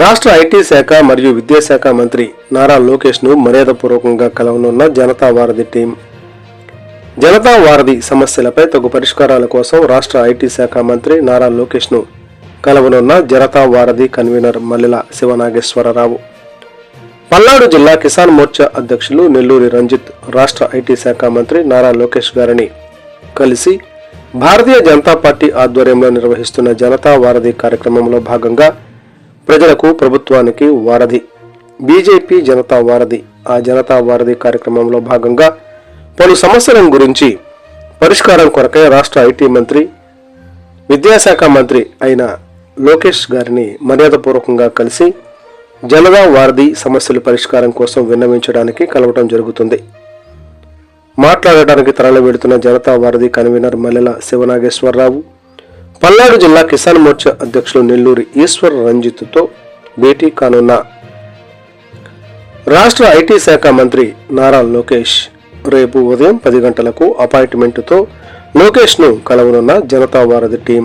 రాష్ట్ర ఐటీ శాఖ మరియు విద్యాశాఖ మంత్రి నారా లోకేష్ను మర్యాదపూర్వకంగా కలవనున్న జనతా వారధి టీం. జనతా వారధి సమస్యలపై తగు పరిష్కారాల కోసం రాష్ట్ర ఐటీ శాఖ మంత్రి నారా లోకేష్ను కలవనున్న జనతా వారధి కన్వీనర్ మల్లెల శివనాగేశ్వరరావు. పల్నాడు జిల్లా కిసాన్ మోర్చా అధ్యక్షులు నెల్లూరి రంజిత్ రాష్ట్ర ఐటీ శాఖ మంత్రి నారా లోకేష్ గారిని కలిసి భారతీయ జనతా పార్టీ ఆధ్వర్యంలో నిర్వహిస్తున్న జనతా వారధి కార్యక్రమంలో భాగంగా ప్రజలకు ప్రభుత్వానికి వారధి. బీజేపీ జనతా వారధి. ఆ జనతా వారధి కార్యక్రమంలో భాగంగా పలు సమస్యల గురించి పరిష్కారం కొరకై రాష్ట్ర ఐటీ మంత్రి విద్యాశాఖ మంత్రి అయిన లోకేష్ గారిని మర్యాదపూర్వకంగా కలిసి జనతా వారధి సమస్యల పరిష్కారం కోసం విన్నవించడానికి కలవటం జరుగుతుంది. మాట్లాడటానికి తరలి వెడుతున్న జనతా వారధి కన్వీనర్ మల్లెల శివనాగేశ్వరరావు పల్నాడు జిల్లా కిసాన్ మోర్చా అధ్యక్షులు నెల్లూరి ఈశ్వర్ రంజిత్తో భేటీ కానున్న రాష్ట్ర ఐటీ శాఖ మంత్రి నారా లోకేష్. రేపు ఉదయం పది గంటలకు అపాయింట్మెంటుతో లోకేష్ను కలవనున్న జనతా వారధి టీం